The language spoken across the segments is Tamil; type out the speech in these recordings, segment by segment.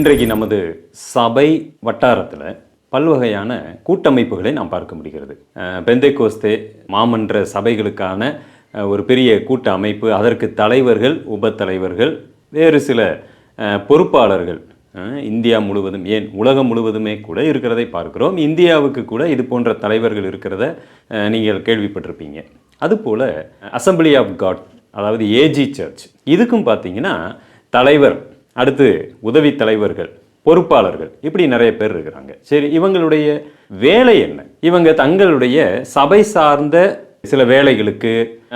இன்றைக்கு நமது சபை வட்டாரத்தில் பல்வகையான கூட்டமைப்புகளை நாம் பார்க்க முடிகிறது. பெந்தை பெந்தைக்கோஸ்தே மாமன்ற சபைகளுக்கான ஒரு பெரிய கூட்ட அமைப்பு அதற்கு தலைவர்கள் உபத்தலைவர்கள் வேறு சில பொறுப்பாளர்கள் இந்தியா முழுவதும் ஏன் உலகம் முழுவதுமே கூட இருக்கிறதை பார்க்கிறோம். இந்தியாவுக்கு கூட இது போன்ற தலைவர்கள் இருக்கிறத நீங்கள் கேள்விப்பட்டிருப்பீங்க. அதுபோல் அசம்பிளி ஆஃப் காட் அதாவது ஏஜி சர்ச் இதுக்கும் பார்த்தீங்கன்னா தலைவர் அடுத்து உதவி தலைவர்கள் பொறுப்பாளர்கள் இப்படி நிறைய பேர் இருக்கிறாங்க. சரி இவங்களுடைய வேலை என்ன? இவங்க தங்களுடைய சபை சார்ந்த சில வேலைகளுக்கு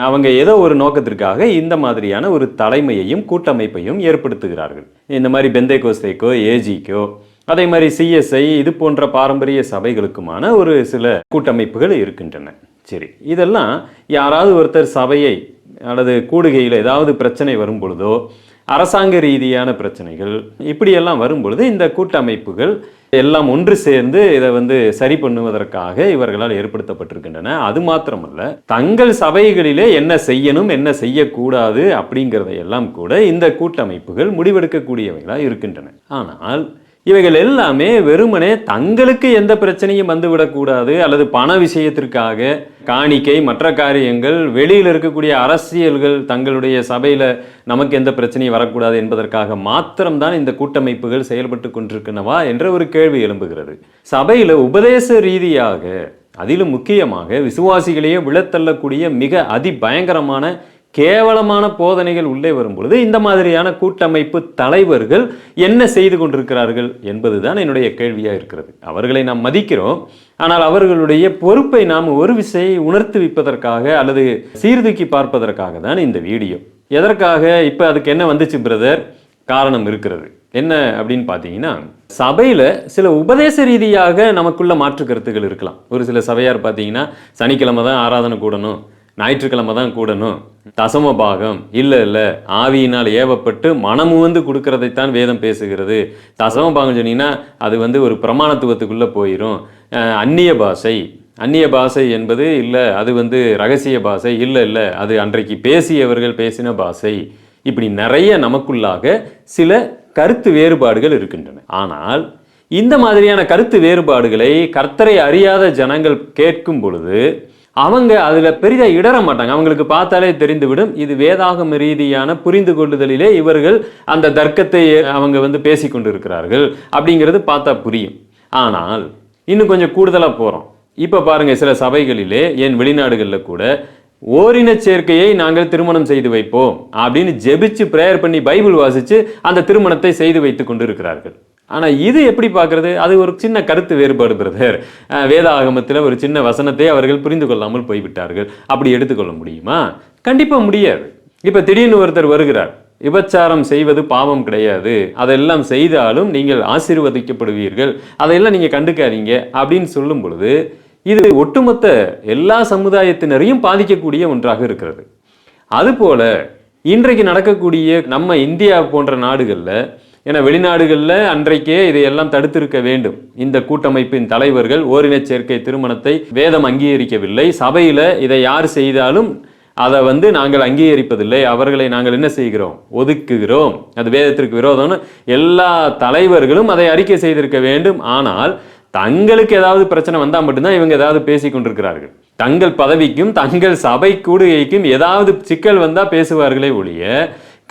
அவங்க ஏதோ ஒரு நோக்கத்திற்காக இந்த மாதிரியான ஒரு தலைமையையும் கூட்டமைப்பையும் ஏற்படுத்துகிறார்கள். இந்த மாதிரி பெந்தை கோஸ்தைக்கோ ஏஜிக்கோ அதே மாதிரி சிஎஸ்ஐ இது போன்ற பாரம்பரிய சபைகளுக்குமான ஒரு சில கூட்டமைப்புகள் இருக்கின்றன. சரி இதெல்லாம் யாராவது ஒருத்தர் சபையை அல்லது கூடுகையில் ஏதாவது பிரச்சனை வரும் பொழுதோ அரசாங்க ரீதியான பிரச்சனைகள் இப்படியெல்லாம் வரும்பொழுது இந்த கூட்டமைப்புகள் எல்லாம் ஒன்று சேர்ந்து இதை வந்து சரி பண்ணுவதற்காக இவர்களால் ஏற்படுத்தப்பட்டிருக்கின்றன. அது மாத்திரமல்ல தங்கள் சபைகளிலே என்ன செய்யணும் என்ன செய்யக்கூடாது அப்படிங்கிறதையெல்லாம் கூட இந்த கூட்டமைப்புகள் முடிவெடுக்கக்கூடியவைகளாக இருக்கின்றன. ஆனால் இவைகள் எல்லாமே வெறுமனே தங்களுக்கு எந்த பிரச்சனையும் வந்துவிடக்கூடாது அல்லது பண விஷயத்திற்காக காணிக்கை மற்ற காரியங்கள் வெளியில் இருக்கக்கூடிய அரசியல்கள் தங்களுடைய சபையில் நமக்கு எந்த பிரச்சனையும் வரக்கூடாது என்பதற்காக மாத்திரம்தான் இந்த கூட்டமைப்புகள் செயல்பட்டு கொண்டிருக்கின்றனவா என்ற ஒரு கேள்வி எழும்புகிறது. சபையில் உபதேச ரீதியாக அதிலும் முக்கியமாக விசுவாசிகளையே விழத்தள்ளக்கூடிய மிக அதிபயங்கரமான கேவலமான போதனைகள் உள்ளே வரும்பொழுது இந்த மாதிரியான கூட்டமைப்பு தலைவர்கள் என்ன செய்து கொண்டிருக்கிறார்கள் என்பதுதான் என்னுடைய கேள்வியாக இருக்கிறது. அவர்களை நாம் மதிக்கிறோம். ஆனால் அவர்களுடைய பொறுப்பை நாம் ஒரு விசையை உணர்த்துவிப்பதற்காக அல்லது சீர்தூக்கி பார்ப்பதற்காக தான் இந்த வீடியோ. எதற்காக? இப்போ அதுக்கு என்ன வந்துச்சு பிரதர் காரணம் இருக்கிறது. என்ன அப்படின்னு பார்த்தீங்கன்னா சபையில் சில உபதேச ரீதியாக நமக்குள்ள மாற்று கருத்துக்கள் இருக்கலாம். ஒரு சில சபையார் பார்த்தீங்கன்னா சனிக்கிழமை தான் ஆராதனை கூடணும். ஞாயிற்றுக்கிழமை தான் கூடணும். தசம பாகம். இல்லை இல்லை. ஆவியினால் ஏவப்பட்டு மனமு வந்து கொடுக்கறதைத்தான் வேதம் பேசுகிறது. தசம பாகம் சொன்னீங்கன்னா அது வந்து ஒரு பிரமாணத்துவத்துக்குள்ளே போயிடும் அந்நிய பாஷை. அந்நிய பாஷை என்பது இல்லை அது வந்து ரகசிய பாஷை. இல்லை இல்லை. அது அன்றைக்கு பேசியவர்கள் பேசின பாஷை. இப்படி நிறைய நமக்குள்ளாக சில கருத்து வேறுபாடுகள் இருக்கின்றன. ஆனால் இந்த மாதிரியான கருத்து வேறுபாடுகளை கர்த்தரை அறியாத ஜனங்கள் கேட்கும் பொழுது அவங்க அதில் பெரிதாக இடற மாட்டாங்க. அவங்களுக்கு பார்த்தாலே தெரிந்துவிடும். இது வேதாகம ரீதியான புரிந்து கொள்ளுதலிலே இவர்கள் அந்த தர்க்கத்தை அவங்க வந்து பேசி கொண்டிருக்கிறார்கள் அப்படிங்கிறது பார்த்தா புரியும். ஆனால் இன்னும் கொஞ்சம் கூடுதலாக போகிறோம் இப்போ பாருங்கள் சில சபைகளிலே என் வெளிநாடுகளில் கூட ஓரின சேர்க்கையை நாங்கள் திருமணம் செய்து வைப்போம் அப்படின்னு ஜெபிச்சு பிரேயர் பண்ணி பைபிள் வாசித்து அந்த திருமணத்தை செய்து வைத்துக் கொண்டிருக்கிறார்கள். ஆனா இது எப்படி பார்க்குறது? அது ஒரு சின்ன கருத்து வேறுபாடு பிரதர். அஹ் ஒரு சின்ன வசனத்தை அவர்கள் புரிந்து கொள்ளாமல் போய்விட்டார்கள். அப்படி எடுத்துக்கொள்ள முடியுமா? கண்டிப்பா முடியாது. இப்ப திடீர்னு ஒருத்தர் வருகிறார். விபச்சாரம் செய்வது பாவம் கிடையாது. அதெல்லாம் செய்தாலும் நீங்கள் ஆசீர்வதிக்கப்படுவீர்கள். அதையெல்லாம் நீங்க கண்டுக்காதீங்க அப்படின்னு சொல்லும் பொழுது இது ஒட்டுமொத்த எல்லா சமுதாயத்தினரையும் பாதிக்கக்கூடிய ஒன்றாக இருக்கிறது. அதுபோல இன்றைக்கு நடக்கக்கூடிய நம்ம இந்தியா போன்ற நாடுகளில் ஏன்னா வெளிநாடுகளில் அன்றைக்கே இதையெல்லாம் தடுத்திருக்க வேண்டும். இந்த கூட்டமைப்பின் தலைவர்கள் ஓரின சேர்க்கை திருமணத்தை வேதம் அங்கீகரிக்கவில்லை. சபையில் இதை யார் செய்தாலும் அதை வந்து நாங்கள் அங்கீகரிப்பதில்லை. அவர்களை நாங்கள் என்ன செய்கிறோம்? ஒதுக்குகிறோம். அது வேதத்திற்கு விரோதம்னு எல்லா தலைவர்களும் அதை அறிக்கை செய்திருக்க வேண்டும். ஆனால் தங்களுக்கு ஏதாவது பிரச்சனை வந்தால் மட்டும்தான் இவங்க ஏதாவது பேசி கொண்டிருக்கிறார்கள். தங்கள் பதவிக்கும் தங்கள் சபை கூடுகைக்கும் ஏதாவது சிக்கல் வந்தால் பேசுவார்களே ஒழிய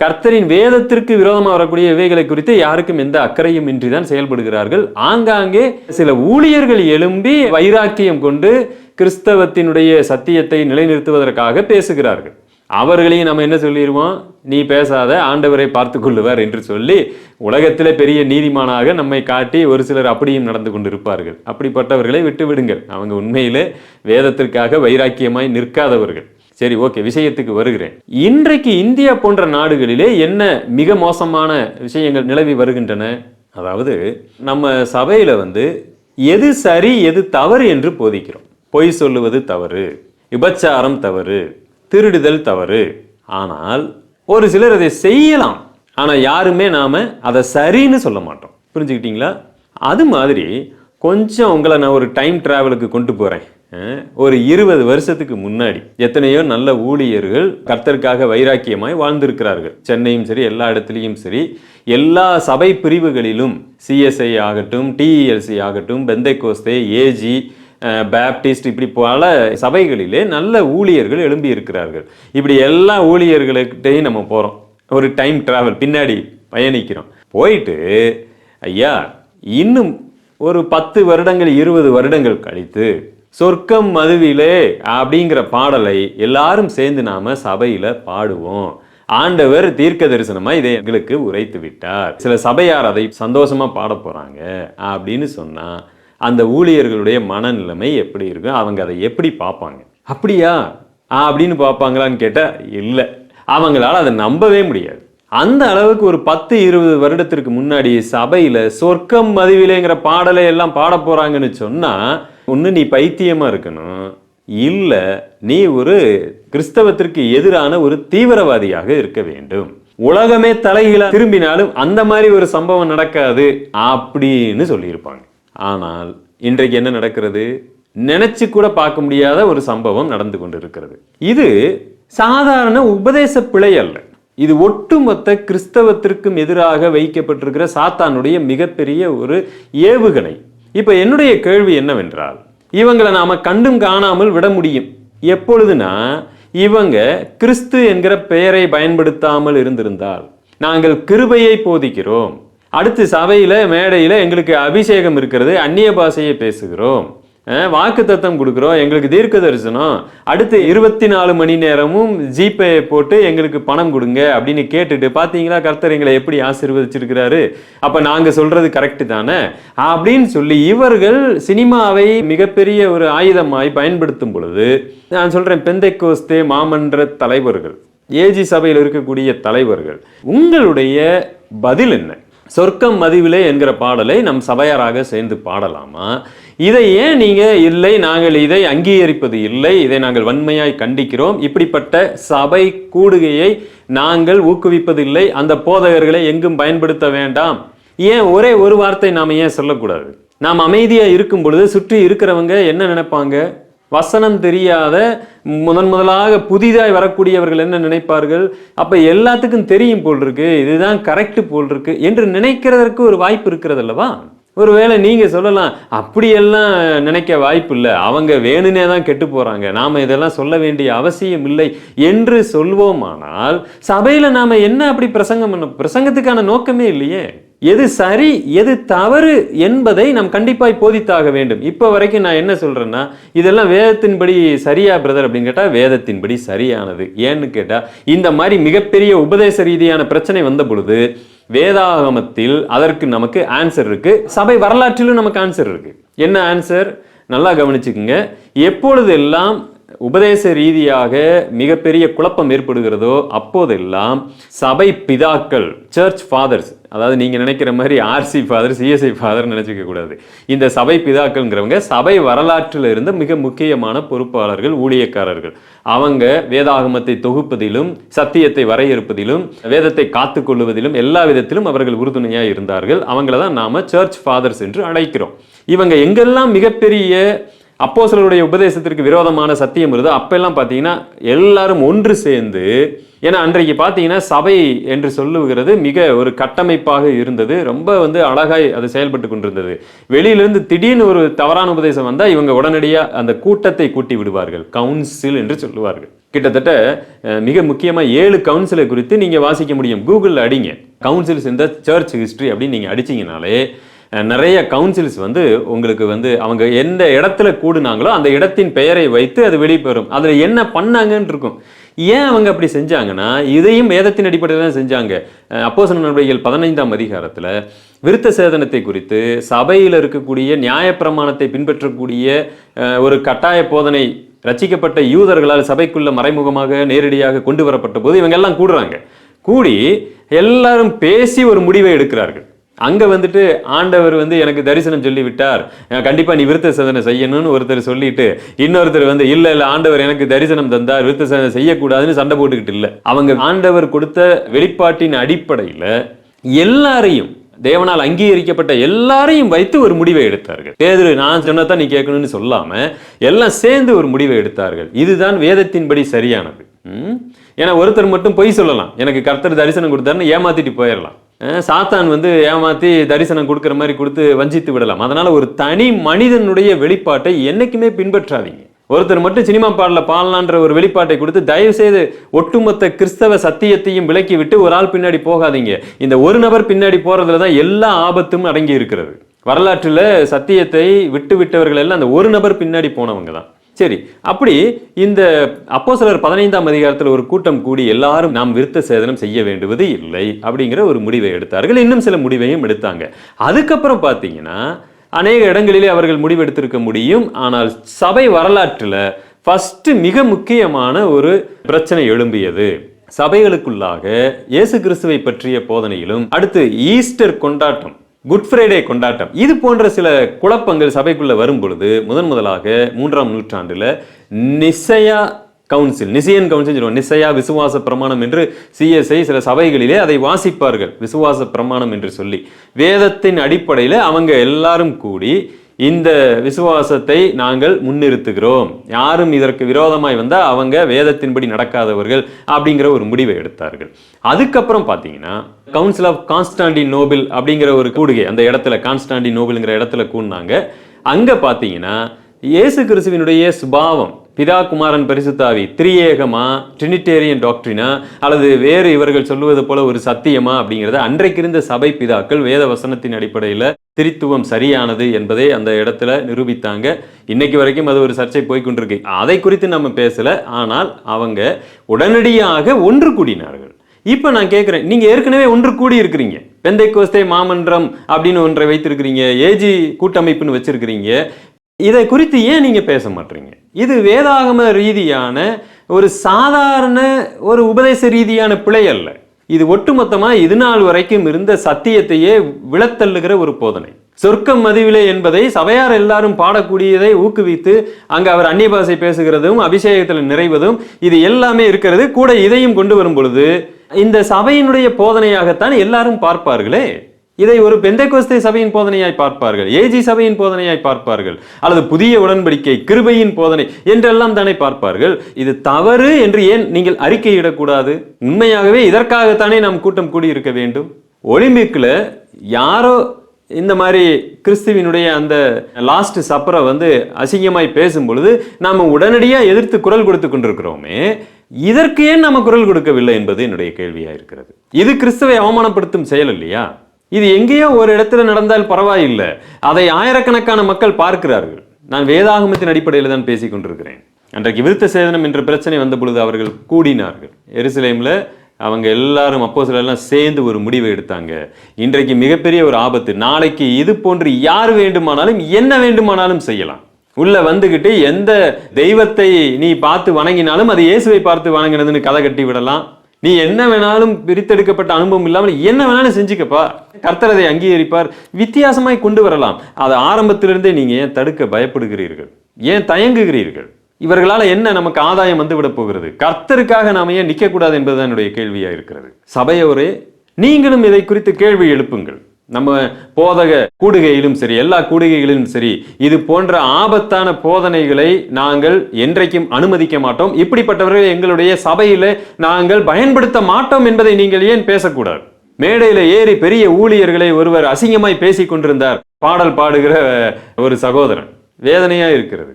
கர்த்தரின் வேதத்திற்கு விரோதமாக வரக்கூடிய இவைகளை குறித்து யாருக்கும் எந்த அக்கறையும் இன்றி தான் செயல்படுகிறார்கள். ஆங்காங்கே சில ஊழியர்கள் எழும்பி வைராக்கியம் கொண்டு கிறிஸ்தவத்தினுடைய சத்தியத்தை நிலைநிறுத்துவதற்காக பேசுகிறார்கள். அவர்களையும் நம்ம என்ன சொல்லிடுவோம் நீ பேசாத ஆண்டவரை பார்த்து கொள்ளுவார் என்று சொல்லி உலகத்திலே பெரிய நீதிமானாக நம்மை காட்டி ஒரு சிலர் அப்படியும் நடந்து கொண்டிருப்பார்கள். அப்படிப்பட்டவர்களை விட்டு விடுங்கள் அவங்க உண்மையிலே வேதத்திற்காக வைராக்கியமாய் நிற்காதவர்கள். சரி ஓகே விஷயத்துக்கு வருகிறேன். இன்றைக்கு இந்தியா போன்ற நாடுகளிலே என்ன மிக மோசமான விஷயங்கள் நிலவி வருகின்றன? அதாவது நம்ம சபையில் வந்து எது சரி எது தவறு என்று போதிக்கிறோம். பொய் சொல்லுவது தவறு விபச்சாரம் தவறு திருடுதல் தவறு. ஆனால் ஒரு சிலர் அதை செய்யலாம். ஆனால் யாருமே நாம அதை சரின்னு சொல்ல மாட்டோம். புரிஞ்சுக்கிட்டீங்களா? அது மாதிரி கொஞ்சம் உங்களை நான் ஒரு டைம் ட்ராவலுக்கு கொண்டு போகிறேன் ஒரு இருபது வருஷத்துக்கு முன்னாடி எத்தனையோ நல்ல ஊழியர்கள் கர்த்தருக்காக வைராக்கியமாய் வாழ்ந்திருக்கிறார்கள். சென்னையும் சரி எல்லா இடத்துலையும் சரி. எல்லா சபை பிரிவுகளிலும் சிஎஸ்ஐ ஆகட்டும் டிஇஎல்சி ஆகட்டும் பெந்தைக்கோஸ்தே ஏஜி பேப்டிஸ்ட் இப்படி பல சபைகளிலே நல்ல ஊழியர்கள் எழும்பி இருக்கிறார்கள். இப்படி எல்லா ஊழியர்கள்கிட்டையும் நம்ம போகிறோம் ஒரு டைம் டிராவல் பின்னாடி பயணிக்கிறோம். போயிட்டு ஐயா இன்னும் ஒரு பத்து வருடங்கள் இருபது வருடங்கள் கழித்து சொர்க்கம் மதுவிலே அப்படிங்கிற பாடலை எல்லாரும் சேர்ந்து நாம சபையில பாடுவோம். ஆண்டவர் தீர்க்க தரிசனமா இதை எங்களுக்கு உரைத்து விட்டார். சில சபையார் அதை சந்தோஷமா பாட போறாங்க அப்படின்னு சொன்னா அந்த ஊழியர்களுடைய மனநிலைமை எப்படி இருக்கும் அவங்க அதை எப்படி பார்ப்பாங்க? அப்படியா? அப்படின்னு பார்ப்பாங்களான்னு கேட்டா இல்லை. அவங்களால அதை நம்பவே முடியாது. அந்த அளவுக்கு ஒரு பத்து இருபது வருடத்திற்கு முன்னாடி சபையில சொர்க்கம் மதுவிலேங்கிற பாடலை எல்லாம் பாட போறாங்கன்னு சொன்னா ஒன்று நீ பைத்தியமாக இருக்கணும். இல்லை நீ ஒரு கிறிஸ்தவத்திற்கு எதிரான ஒரு தீவிரவாதியாக இருக்க வேண்டும். உலகமே தலைகீழா திரும்பினாலும் அந்த மாதிரி ஒரு சம்பவம் நடக்காது அப்படின்னு சொல்லியிருப்பாங்க. ஆனால் இன்றைக்கு என்ன நடக்கிறது? நினைச்சு கூட பார்க்க முடியாத ஒரு சம்பவம் நடந்து கொண்டிருக்கிறது. இது சாதாரண உபதேச பிழை அல்ல. இது ஒட்டுமொத்த கிறிஸ்தவத்திற்கும் எதிராக வைக்கப்பட்டிருக்கிற சாத்தானுடைய மிகப்பெரிய ஒரு ஏவுகணை. இப்ப என்னுடைய கேள்வி என்னவென்றால் இவங்களை நாம கண்டும் காணாமல் விட முடியும். எப்பொழுதுனா இவங்க கிறிஸ்து என்கிற பெயரை பயன்படுத்தாமல் இருந்திருந்தால் நாங்கள் கிருபையை போதிக்கிறோம். அடுத்து சபையில மேடையில எங்களுக்கு அபிஷேகம் இருக்கிறது அந்நிய பாஷையை பேசுகிறோம். வாக்கு தத்தம் கொடுக்குறோம். எங்களுக்கு தீர்க்க தரிசனம் அடுத்து இருபத்தி நாலு மணி நேரமும் ஜிபே போட்டு எங்களுக்கு பணம் கொடுங்க அப்படின்னு கேட்டுட்டு பார்த்தீங்களா கர்த்தர் எங்களை எப்படி ஆசீர்வதிச்சிருக்கிறாரு? அப்போ நாங்கள் சொல்றது கரெக்டு தானே? அப்படின்னு சொல்லி இவர்கள் சினிமாவை மிகப்பெரிய ஒரு ஆயுதமாய் பயன்படுத்தும் பொழுது நான் சொல்றேன் பெந்தைக்கோஸ்தே மாமன்ற தலைவர்கள் ஏஜி சபையில் இருக்கக்கூடிய தலைவர்கள் உங்களுடைய பதில் என்ன? சொர்க்கம் மதிவிலே என்கிற பாடலை நம் சபையாராக சேர்ந்து பாடலாமா? இதை ஏன் நீங்க இல்லை நாங்கள் இதை அங்கீகரிப்பது இல்லை இதை நாங்கள் வன்மையாய் கண்டிக்கிறோம்? இப்படிப்பட்ட சபை கூடுகையை நாங்கள் ஊக்குவிப்பதில்லை அந்த போதகர்களை எங்கும் பயன்படுத்த வேண்டாம். ஏன் ஒரே ஒரு வார்த்தை நாம் ஏன் சொல்லக்கூடாது? நாம் அமைதியாக இருக்கும் பொழுது சுற்றி இருக்கிறவங்க என்ன நினைப்பாங்க? வசனம் தெரியாத முதன் முதலாக புதிதாய் வரக்கூடியவர்கள் என்ன நினைப்பார்கள்? அப்ப எல்லாத்துக்கும் தெரியும் போல் இருக்கு இதுதான் கரெக்ட் போல் இருக்கு என்று நினைக்கிறதற்கு ஒரு வாய்ப்பு இருக்கிறது அல்லவா? ஒருவேளை நீங்கள் சொல்லலாம் அப்படியெல்லாம் நினைக்க வாய்ப்பு இல்லை அவங்க வேணுனே தான் கெட்டு போகிறாங்க நாம் இதெல்லாம் சொல்ல வேண்டிய அவசியம் இல்லை என்று சொல்வோமானால் சபையில் நாம் என்ன அப்படி பிரசங்கம் பண்ண பிரசங்கத்துக்கான நோக்கமே இல்லையே. எது சரி எது தவறு என்பதை நாம் கண்டிப்பாய் போதித்தாக வேண்டும். இப்போ வரைக்கும் நான் என்ன சொல்கிறேன்னா இதெல்லாம் வேதத்தின்படி சரியா பிரதர் அப்படின்னு கேட்டால் வேதத்தின்படி சரியானது. ஏன்னு கேட்டால் இந்த மாதிரி மிகப்பெரிய உபதேச ரீதியான பிரச்சனை வந்த பொழுது வேதாகமத்தில் அதற்கு நமக்கு ஆன்சர் இருக்கு. சபை வரலாற்றிலும் நமக்கு ஆன்சர் இருக்கு. என்ன ஆன்சர் நல்லா கவனிச்சுக்குங்க. எப்பொழுதெல்லாம் உபதேச ரீதியாக மிகப்பெரிய குழப்பம் ஏற்படுகிறதோ அப்போதெல்லாம் சபை பிதாக்கள் சர்ச் ஃபாதர்ஸ் அதாவது நீங்கள் நினைக்கிற மாதிரி ஆர்சி ஃபாதர் சிஎஸ்ஐ ஃபாதர் நினச்சிக்க கூடாது. இந்த சபை பிதாக்கள்ங்கிறவங்க சபை வரலாற்றில் இருந்த மிக முக்கியமான பொறுப்பாளர்கள் ஊழியக்காரர்கள். அவங்க வேதாகமத்தை தொகுப்பதிலும் சத்தியத்தை வரையறுப்பதிலும் வேதத்தை காத்துக்கொள்வதிலும் எல்லா விதத்திலும் அவர்கள் உறுதுணையாக இருந்தார்கள். அவங்கள தான் நாம் சர்ச் ஃபாதர்ஸ் என்று அழைக்கிறோம். இவங்க எங்கெல்லாம் மிகப்பெரிய அப்போ சிலருடைய உபதேசத்திற்கு விரோதமான சத்தியம் வருது. அப்பெல்லாம் பார்த்தீங்கன்னா எல்லாரும் ஒன்று சேர்ந்து ஏன்னா அன்றைக்கு பார்த்தீங்கன்னா சபை என்று சொல்லுகிறது மிக ஒரு கட்டமைப்பாக இருந்தது. ரொம்ப வந்து அழகாய் அது செயல்பட்டு கொண்டிருந்தது. வெளியிலிருந்து திடீர்னு ஒரு தவறான உபதேசம் வந்தால் இவங்க உடனடியாக அந்த கூட்டத்தை கூட்டி விடுவார்கள். கவுன்சில் என்று சொல்லுவார்கள். கிட்டத்தட்ட மிக முக்கியமாக ஏழு கவுன்சிலை குறித்து நீங்கள் வாசிக்க முடியும். கூகுளில் அடிங்க. கவுன்சில்ஸ் இந்த சர்ச் ஹிஸ்ட்ரி அப்படின்னு நீங்கள் அடிச்சிங்கனாலே நிறைய கவுன்சில்ஸ் வந்து உங்களுக்கு வந்து அவங்க எந்த இடத்துல கூடுனாங்களோ அந்த இடத்தின் பெயரை வைத்து அது வெளிப்பெறும். அதில் என்ன பண்ணாங்கன்னு இருக்கும். ஏன் அவங்க அப்படி செஞ்சாங்கன்னா இதையும் வேதத்தின் அடிப்படையில் தான் செஞ்சாங்க. அப்போ நடவடிக்கைகள் பதினைந்தாம் அதிகாரத்தில் விருத்த சேதனத்தை குறித்து சபையில் இருக்கக்கூடிய நியாயப்பிரமாணத்தை பின்பற்றக்கூடிய ஒரு கட்டாய போதனை ரச்சிக்கப்பட்ட யூதர்களால் சபைக்குள்ள மறைமுகமாக நேரடியாக கொண்டு வரப்பட்ட போது இவங்க எல்லாம் கூடுறாங்க. கூடி எல்லாரும் பேசி ஒரு முடிவை எடுக்கிறார்கள். அங்கே வந்துட்டு ஆண்டவர் வந்து எனக்கு தரிசனம் சொல்லிவிட்டார். கண்டிப்பாக நீ விருத்த சேதனை செய்யணும்னு ஒருத்தர் சொல்லிட்டு இன்னொருத்தர் வந்து இல்லை இல்லை ஆண்டவர் எனக்கு தரிசனம் தந்தார் விருத்த சேதனை செய்யக்கூடாதுன்னு சண்டை போட்டுக்கிட்டு இல்லை. அவங்க ஆண்டவர் கொடுத்த வெளிப்பாட்டின் அடிப்படையில் எல்லாரையும் தேவனால் அங்கீகரிக்கப்பட்ட எல்லாரையும் வைத்து ஒரு முடிவை எடுத்தார்கள். பேதுரு நான் சொன்னதான் நீ கேட்கணும்னு சொல்லாம எல்லாம் சேர்ந்து ஒரு முடிவை எடுத்தார்கள். இதுதான் வேதத்தின்படி சரியானது. ம்? ஏன்னா ஒருத்தர் மட்டும் பொய் சொல்லலாம். எனக்கு கர்த்தர் தரிசனம் கொடுத்தாருன்னு ஏமாத்திட்டு போயிடலாம் சாத்தான் வந்து ஏமாத்தி தரிசனம் கொடுக்குற மாதிரி கொடுத்து வஞ்சித்து விடலாம். அதனால ஒரு தனி மனிதனுடைய வெளிப்பாட்டை என்னைக்குமே பின்பற்றாதீங்க. ஒருத்தர் மட்டும் சினிமா பாடல பாடலான்ற ஒரு வெளிப்பாட்டை கொடுத்து தயவு செய்து ஒட்டுமொத்த கிறிஸ்தவ சத்தியத்தையும் விலக்கி விட்டு ஒரு ஆள் பின்னாடி போகாதீங்க. இந்த ஒரு நபர் பின்னாடி போறதுல தான் எல்லா ஆபத்தும் அடங்கி இருக்கிறது. வரலாற்றில் சத்தியத்தை விட்டு விட்டவர்கள் எல்லாம் அந்த ஒரு நபர் பின்னாடி போனவங்க தான். சரி அப்படி இந்த அப்போ சிலர் பதினைந்தாம் அதிகாரத்தில் ஒரு கூட்டம் கூடி எல்லாரும் நாம் விருத்த சேதனம் செய்ய வேண்டுவது இல்லை அப்படிங்கிற ஒரு முடிவை எடுத்தார்கள். இன்னும் சில முடிவையும் எடுத்தாங்க. அதுக்கப்புறம் பார்த்தீங்கன்னா அநேக இடங்களிலே அவர்கள் முடிவெடுத்திருக்க முடியும். ஆனால் சபை வரலாற்றில் ஃபஸ்ட்டு மிக முக்கியமான ஒரு பிரச்சனை எழும்பியது. சபைகளுக்குள்ளாக இயேசு கிறிஸ்துவை பற்றிய போதனையிலும் அடுத்து ஈஸ்டர் கொண்டாட்டம். குட் ஃப்ரைடே கொண்டாட்டம். இது போன்ற சில குழப்பங்கள் சபைக்குள்ள வரும் பொழுது முதன் முதலாக மூன்றாம் நூற்றாண்டுல நிசையா கவுன்சில் நிசையன் கவுன்சில் சொல்லுவோம் நிசையா விசுவாச பிரமாணம் என்று சிஎஸ்ஐ சில சபைகளிலே அதை வாசிப்பார்கள். விசுவாச பிரமாணம் என்று சொல்லி. வேதத்தின் அடிப்படையில் அவங்க எல்லாரும் கூடி இந்த விசுவாசத்தை நாங்கள் முன்னிறுத்துகிறோம். யாரும் இதற்கு விரோதமாய் வந்தால் அவங்க வேதத்தின்படி நடக்காதவர்கள் அப்படிங்கிற ஒரு முடிவை எடுத்தார்கள். அதுக்கப்புறம் பார்த்தீங்கன்னா கவுன்சில் ஆஃப் கான்ஸ்டாண்டி நோபிள் அப்படிங்கிற ஒரு கூடுகை அந்த இடத்துல கான்ஸ்டாண்டி நோபிள்ங்கிற இடத்துல கூடினாங்க. அங்கே பார்த்தீங்கன்னா இயேசு கிறிஸ்துவினுடைய சுபாவம் பிதா குமாரன் பரிசுத்தாவி திரியேகமா ட்ரினிட்டேரியன் டாக்டரினா அல்லது வேறு இவர்கள் சொல்லுவது போல ஒரு சத்தியமா அப்படிங்கிறத அன்றைக்கு இருந்த சபை பிதாக்கள் வேத வசனத்தின் அடிப்படையில் திரித்துவம் சரியானது என்பதை அந்த இடத்துல நிரூபித்தாங்க. இன்னைக்கு வரைக்கும் அது ஒரு சர்ச்சை போய்கொண்டிருக்கு. அதை குறித்து நம்ம பேசல. ஆனால் அவங்க உடனடியாக ஒன்று கூடினார்கள். இப்போ நான் கேட்குறேன் நீங்கள் ஏற்கனவே ஒன்று கூடி இருக்கிறீங்க. பெந்தை கோஸ்தே மாமன்றம் அப்படின்னு ஒன்றை வைத்திருக்கிறீங்க. ஏஜி கூட்டமைப்புன்னு வச்சிருக்கிறீங்க. இதை குறித்து ஏன் நீங்கள் பேச மாட்டீங்க? இது வேதாகம ரீதியான ஒரு சாதாரண ஒரு உபதேச ரீதியான பிழை அல்ல. இது ஒட்டுமொத்தமாக இது நாள் வரைக்கும் இருந்த சத்தியத்தையே விழத்தள்ளுகிற ஒரு போதனை. சொர்க்கம் மதிவிலே என்பதை சபையார் எல்லாரும் பாடக்கூடியதை ஊக்குவித்து அங்கே அவர் அந்நிய பாசை பேசுகிறதும் அபிஷேகத்தில் நிறைவதும் இது எல்லாமே இருக்கிறது. கூட இதையும் கொண்டு வரும் பொழுது இந்த சபையினுடைய போதனையாகத்தான் எல்லாரும் பார்ப்பார்களே. இதை ஒரு பெந்தைக்கோஸ்தே சபையின் போதனையாய் பார்ப்பார்கள். ஏஜி சபையின் போதனையாய் பார்ப்பார்கள். அல்லது புதிய உடன்படிக்கை கிருபையின் போதனை என்றெல்லாம் தானே பார்ப்பார்கள். இது தவறு என்று ஏன் நீங்கள் அறிக்கையிடக்கூடாது? உண்மையாகவே இதற்காகத்தானே நாம் கூட்டம் கூடியிருக்க வேண்டும்? ஒலிம்பிக்கில் யாரோ இந்த மாதிரி கிறிஸ்துவினுடைய அந்த லாஸ்ட் சப்பரை வந்து அசிங்கமாய் பேசும் பொழுது நாம் உடனடியாக எதிர்த்து குரல் கொடுத்து கொண்டிருக்கிறோமே இதற்கு ஏன் நம்ம குரல் கொடுக்கவில்லை என்பது என்னுடைய கேள்வியாக இருக்கிறது இது கிறிஸ்துவை அவமானப்படுத்தும் செயல் இல்லையா? இது எங்கேயோ ஒரு இடத்துல நடந்தால் பரவாயில்லை. அதை ஆயிரக்கணக்கான மக்கள் பார்க்கிறார்கள். நான் வேதாகமத்தின் அடிப்படையில் தான் பேசிக் கொண்டிருக்கிறேன். அன்றைக்கு விருத்த சேதனம் என்ற பிரச்சனை வந்த பொழுது அவர்கள் கூடினார்கள். எருசலேமில் அவங்க எல்லாரும் அப்போ எல்லாம் சேர்ந்து ஒரு முடிவை எடுத்தாங்க. இன்றைக்கு மிகப்பெரிய ஒரு ஆபத்து. நாளைக்கு இது போன்று யார் வேண்டுமானாலும் என்ன வேண்டுமானாலும் செய்யலாம். உள்ள வந்துக்கிட்டு எந்த தெய்வத்தை நீ பார்த்து வணங்கினாலும் அது இயேசுவை பார்த்து வணங்கினதுன்னு கதை கட்டி விடலாம். நீ என்ன வேணாலும் பிரித்தெடுக்கப்பட்ட அனுபவம் இல்லாமல் என்ன வேணாலும் செஞ்சுக்கப்பா. கர்த்தர் அதை அங்கீகரிப்பார். வித்தியாசமாய் கொண்டு வரலாம். அதை ஆரம்பத்திலிருந்தே நீங்கள் ஏன் தடுக்க பயப்படுகிறீர்கள்? ஏன் தயங்குகிறீர்கள்? இவர்களால் என்ன நமக்கு ஆதாயம் வந்து விட போகிறது? கர்த்தருக்காக நாம ஏன் நிற்கக்கூடாது என்பதுதான் என்னுடைய கேள்வியா இருக்கிறது. சபையோரே நீங்களும் இதை குறித்து கேள்வி எழுப்புங்கள். நம்ம போதக கூடுகையிலும் சரி எல்லா கூடுகைகளிலும் சரி இது போன்ற ஆபத்தான போதனைகளை நாங்கள் என்றைக்கும் அனுமதிக்க மாட்டோம். இப்படிப்பட்டவர்கள் எங்களுடைய சபையில நாங்கள் பயன்படுத்த மாட்டோம் என்பதை நீங்கள் ஏன் பேசக்கூடாது? மேடையில ஏறி பெரிய ஊழியர்களை ஒருவர் அசிங்கமாய் பேசிக் கொண்டிருந்தார். பாடல் பாடுகிற ஒரு சகோதரன். வேதனையா இருக்கிறது.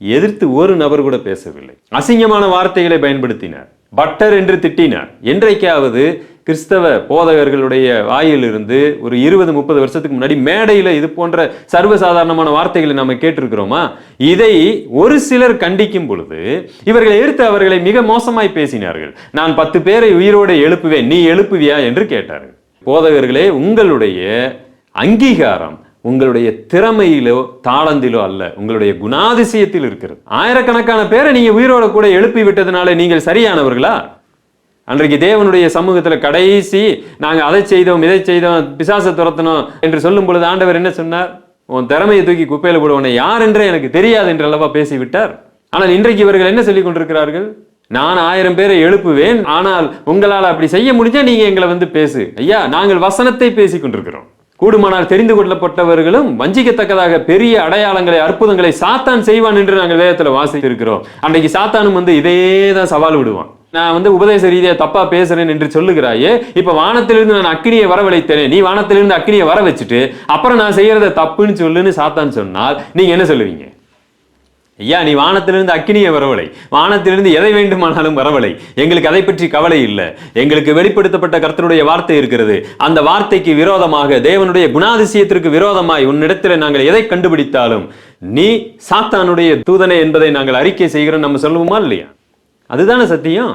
எதிர்த்து ஒரு நபர் கூட பேசவில்லை. அசிங்கமான வார்த்தைகளை பயன்படுத்தினார். பட்டர் என்று திட்டினார். என்றைக்காவது கிறிஸ்தவ போதகர்களுடைய வாயிலிருந்து ஒரு இருபது முப்பது வருஷத்துக்கு முன்னாடி மேடையில் இது போன்ற சர்வசாதாரணமான வார்த்தைகளை நம்ம கேட்டிருக்கிறோமா? இதை ஒரு சிலர் கண்டிக்கும் பொழுது இவர்களை எதிர்த்து அவர்களை மிக மோசமாய் பேசினார்கள். நான் பத்து பேரை உயிரோடு எழுப்புவேன் நீ எழுப்புவியா? என்று கேட்டார்கள். போதகர்களே உங்களுடைய அங்கீகாரம் உங்களுடைய திறமையிலோ தாளந்திலோ அல்ல. உங்களுடைய குணாதிசயத்தில் இருக்கிறது. ஆயிரக்கணக்கான பேரை நீங்க உயிரோட கூட எழுப்பி விட்டதுனால நீங்கள் சரியானவர்களா? அன்றைக்கு தேவனுடைய சமூகத்தில் கடைசி நாங்கள் அதை செய்தோம் இதை செய்தோம் பிசாசை துரத்தணும் என்று சொல்லும் பொழுது ஆண்டவர் என்ன சொன்னார்? உன் திறமையை தூக்கி குப்பையில் போடுவனை யார் என்றே எனக்கு தெரியாது என்று அல்லவா பேசிவிட்டார். ஆனால் இன்றைக்கு இவர்கள் என்ன சொல்லிக் கொண்டிருக்கிறார்கள்? நான் ஆயிரம் பேரை எழுப்புவேன் ஆனால் உங்களால் அப்படி செய்ய முடிஞ்சா நீங்கள் எங்களை வந்து பேசு. ஐயா நாங்கள் வசனத்தை பேசிக் கொண்டிருக்கிறோம். கூடுமானால் தெரிந்து கொள்ளப்பட்டவர்களும் வஞ்சிக்கத்தக்கதாக பெரிய அடையாளங்களை அற்புதங்களை சாத்தான் செய்வான் என்று நாங்கள் வேதத்தில் வாசித்திருக்கிறோம். அன்றைக்கு சாத்தானும் வந்து இதே தான் சவால் விடுவான். நான் வந்து உபதேச ரீதியாக தப்பா பேசுறேன் என்று சொல்லுகிறாயே இப்ப வானத்திலிருந்து நான் அக்னியை வரவழைத்தேன் நீ வானத்திலிருந்து அக்னியை வர வச்சுட்டு அப்புறம் நான் செய்யறத தப்புன்னு சொல்லுன்னு சாத்தான் சொன்னால் நீங்க என்ன சொல்லுவீங்க? ஐயா நீ வானத்திலிருந்து அக்கினியை வரவில்லை வானத்திலிருந்து எதை வேண்டுமானாலும் வரவில்லை எங்களுக்கு அதை பற்றி கவலை இல்லை. எங்களுக்கு வெளிப்படுத்தப்பட்ட கர்த்தருடைய வார்த்தை இருக்கிறது. அந்த வார்த்தைக்கு விரோதமாக தேவனுடைய குணாதிசயத்திற்கு விரோதமாய் உன்னிடத்தில் நாங்கள் எதை கண்டுபிடித்தாலும் நீ சாத்தானுடைய தூதனை என்பதை நாங்கள் அறிக்கை செய்கிறோம் நம்ம சொல்லுவோமா இல்லையா? அதுதானே சத்தியம்.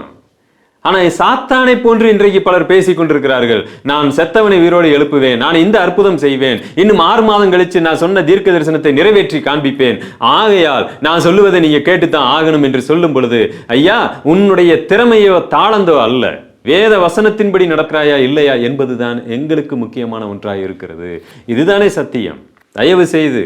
ஆனால் சாத்தானை போன்று இன்றைக்கு பலர் பேசிக் கொண்டிருக்கிறார்கள். நான் செத்தவனை உயிரோடு எழுப்புவேன். நான் இந்த அற்புதம் செய்வேன். இன்னும் ஆறு மாதம் கழிச்சு நான் சொன்ன தீர்க்க தரிசனத்தை நிறைவேற்றி காண்பிப்பேன். ஆகையால் நான் சொல்லுவதை நீங்கள் கேட்டுத்தான் ஆகணும் என்று சொல்லும் பொழுது ஐயா உன்னுடைய திறமையோ தாளந்தோ அல்ல. வேத வசனத்தின்படி நடக்கிறாயா இல்லையா என்பதுதான் எங்களுக்கு முக்கியமான ஒன்றாக இருக்கிறது. இதுதானே சத்தியம். தயவு செய்து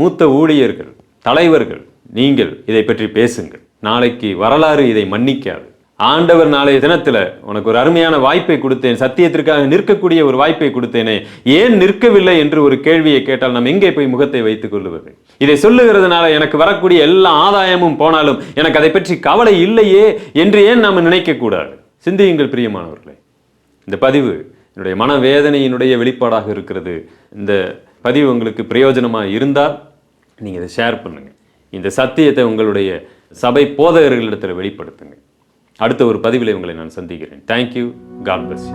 மூத்த ஊழியர்கள் தலைவர்கள் நீங்கள் இதை பற்றி பேசுங்கள். நாளைக்கு வரலாறு இதை மன்னிக்காது. ஆண்டவர் நாளைய தினத்தில் உனக்கு ஒரு அருமையான வாய்ப்பை கொடுத்தேன். சத்தியத்திற்காக நிற்கக்கூடிய ஒரு வாய்ப்பை கொடுத்தேனே. ஏன் நிற்கவில்லை என்று ஒரு கேள்வியை கேட்டால் நாம் எங்கே போய் முகத்தை வைத்துக் கொள்ளுவது? இதை சொல்லுகிறதுனால எனக்கு வரக்கூடிய எல்லா ஆதாயமும் போனாலும் எனக்கு அதை பற்றி கவலை இல்லையே என்று ஏன் நாம் நினைக்கக்கூடாது சிந்தியுங்கள் பிரியமானவர்களே. இந்த பதிவு என்னுடைய மனவேதனையினுடைய வெளிப்பாடாக இருக்கிறது. இந்த பதிவு உங்களுக்கு பிரயோஜனமாக இருந்தால் நீங்கள் இதை ஷேர் பண்ணுங்கள் இந்த சத்தியத்தை உங்களுடைய சபை போதகர்களிடத்தில் வெளிப்படுத்துங்க. அடுத்த ஒரு பதிவில் உங்களை நான் சந்திக்கிறேன். Thank you God plus